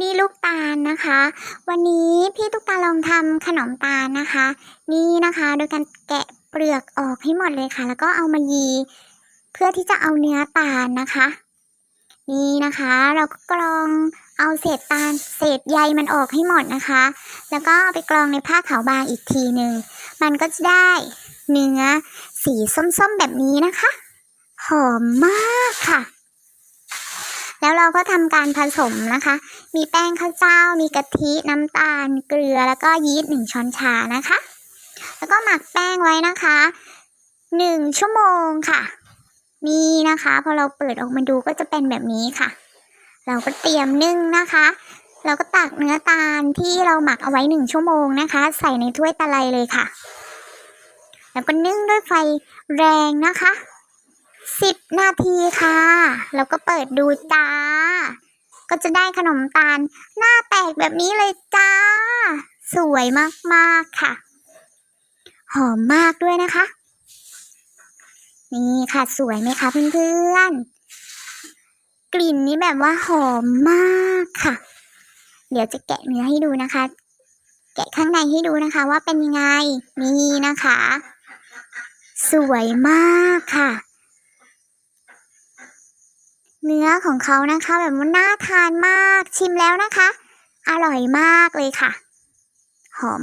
นี่ลูกตาลนะคะ วันนี้พี่ตุ๊กตาลองทำขนมตาลนะคะ นี่นะคะโดยการแกะเปลือกออกให้หมดเลยค่ะ แล้วก็เอามายี เพื่อที่จะเอาเนื้อตาลนะคะ นี่นะคะ เราก็กรองเอาเศษตาลเศษใยมันออกให้หมดนะคะ แล้วก็ไปกรองในผ้าขาวบางอีกทีหนึ่งมันก็จะได้เนื้อสีส้มๆแบบนี้นะคะ หอมมาก แล้วเราก็ทำการผสมนะคะ มีแป้งข้าวเจ้า มีกะทิ น้ำตาล เกลือ แล้วก็ยีสต์หนึ่งช้อนชานะคะ แล้วก็หมักแป้งไว้นะคะหนึ่งชั่วโมงค่ะ นี่นะคะ พอเราเปิดออกมาดูก็จะเป็นแบบนี้ค่ะ เราก็เตรียมนึ่งนะคะ เราก็ตักเนื้อตาลที่เราหมักเอาไว้หนึ่งชั่วโมงนะคะ ใส่ในถ้วยตะไลเลยค่ะ แล้วก็นึ่งด้วยไฟแรงนะคะสิบนาทีค่ะ แล้วก็เปิดดูจ้า ก็จะได้ขนมตาล หน้าแตกแบบนี้เลยจ้า สวยมากๆค่ะ หอมมากด้วยนะคะ นี่ค่ะสวยไหมคะเพื่อนๆ กลิ่นนี้แบบว่าหอมมากค่ะ เดี๋ยวจะแกะเนื้อให้ดูนะคะ แกะข้างในให้ดูนะคะว่าเป็นยังไง นี่นะคะ สวยมากค่ะ เนื้อของเขานะคะ แบบว่าน่าทานมากชิมแล้วนะคะ อร่อยมากเลยค่ะ หอม